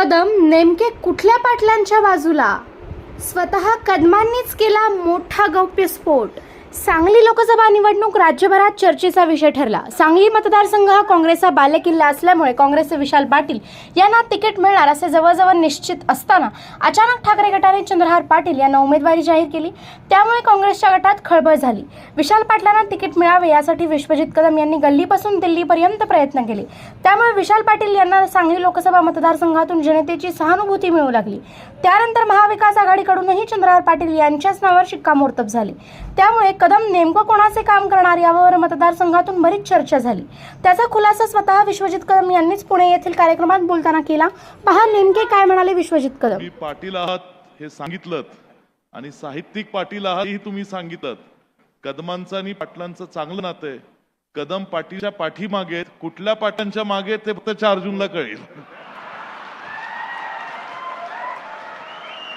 कदम नेमके कुठल्या पाटलांच्या बाजूला? स्वतः कदमांनीच केला मोठा गौप्यस्फोट. सांगली लोकसभा निवडणूक राज्यभरात चर्चेचा विषय ठरला. सांगली मतदारसंघ हा काँग्रेसचा बालेकिल्ला असल्यामुळे काँग्रेसचे विशाल पाटील यांना तिकीट मिळणार असे जवळजवळ निश्चित असताना अचानक ठाकरे गटाने चंद्रहार पाटील यांना उमेदवारी जाहीर केली. त्यामुळे काँग्रेसच्या गटात खळबळ झाली. विशाल पाटलांना तिकीट मिळावे यासाठी विश्वजित कदम यांनी गल्लीपासून दिल्लीपर्यंत प्रयत्न केले. त्यामुळे विशाल पाटील यांना सांगली लोकसभा मतदारसंघातून जनतेची सहानुभूती मिळू लागली. त्यानंतर महाविकास आघाडीकडूनही चंद्रहार पाटील यांच्याच नावावर शिक्कामोर्तब झाले. त्यामुळे कदम नेमकं कोणाचे काम करणार यावर मतदारसंघातून बरीच चर्चा झाली. त्याचा खुलासा स्वतः विश्वजित कदम यांनीच पुणे येथील कार्यक्रमात बोलताना केला. पहा नेमके काय म्हणाले विश्वजित कदम. पाटील आहात हे सांगितलं आणि साहित्यिक पाटील आहात तुम्ही सांगितलं कदमांचं आणि पाटलांचं चांगलं नातं आहे. कदम पाटीलच्या पाठीमागे कुठल्या पाटांच्या मागे ते फक्त चार जूनला कळेल.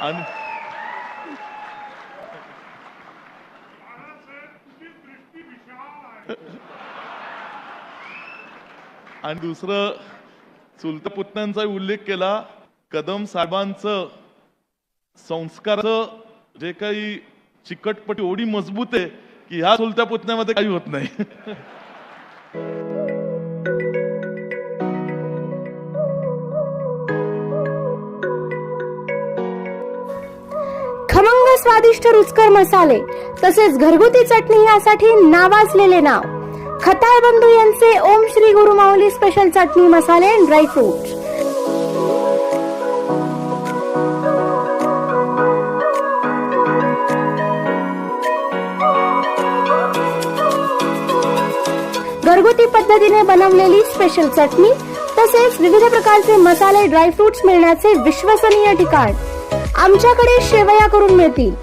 आणि आणि दुसरं चुलत पुतण्यांचा उल्लेख केला कदम साहेबांचं संस्काराचं जे काही चिकटपटी एवढी मजबूत आहे की ह्या चुलत्या पुतण्यामध्ये काही होत नाही. स्वादिष्ट रुचकर मसाले तसेच घरगुती चटणी यासाठी नावाजलेले नाव. खताळ बंधू यांचे ओम श्री गुरु माऊली स्पेशल चटणी मसाले ड्रायफ्रूट घरगुती पद्धतीने बनवलेली स्पेशल चटणी तसेच विविध प्रकारचे मसाले ड्रायफ्रुट्स मिळण्याचे विश्वसनीय ठिकाण. आमच्याकडे शेवया करून मिळतील.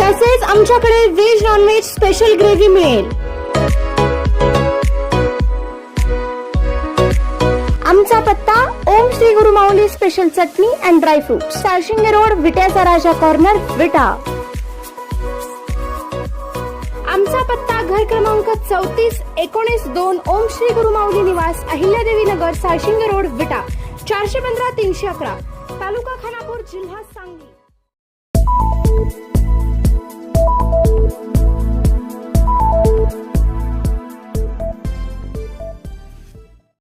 तसेच आमच्याकडे व्हेज नॉनव्हेज स्पेशल ग्रेव्ही मिळेल. आमचा पत्ता Om Shri Guru Mauli special chutney and dry fruit Salshinge road विट्याचा राजा कॉर्नर विटा. आमचा पत्ता घर क्रमांक चौतीस एकोणीस दोन ओम श्री गुरु माऊली निवास अहिल्यादेवी नगर साळशिंगे रोड विटा. चारशे पंधरा तीनशे अकरा. तालुका खानापूर जिल्हा सांगली.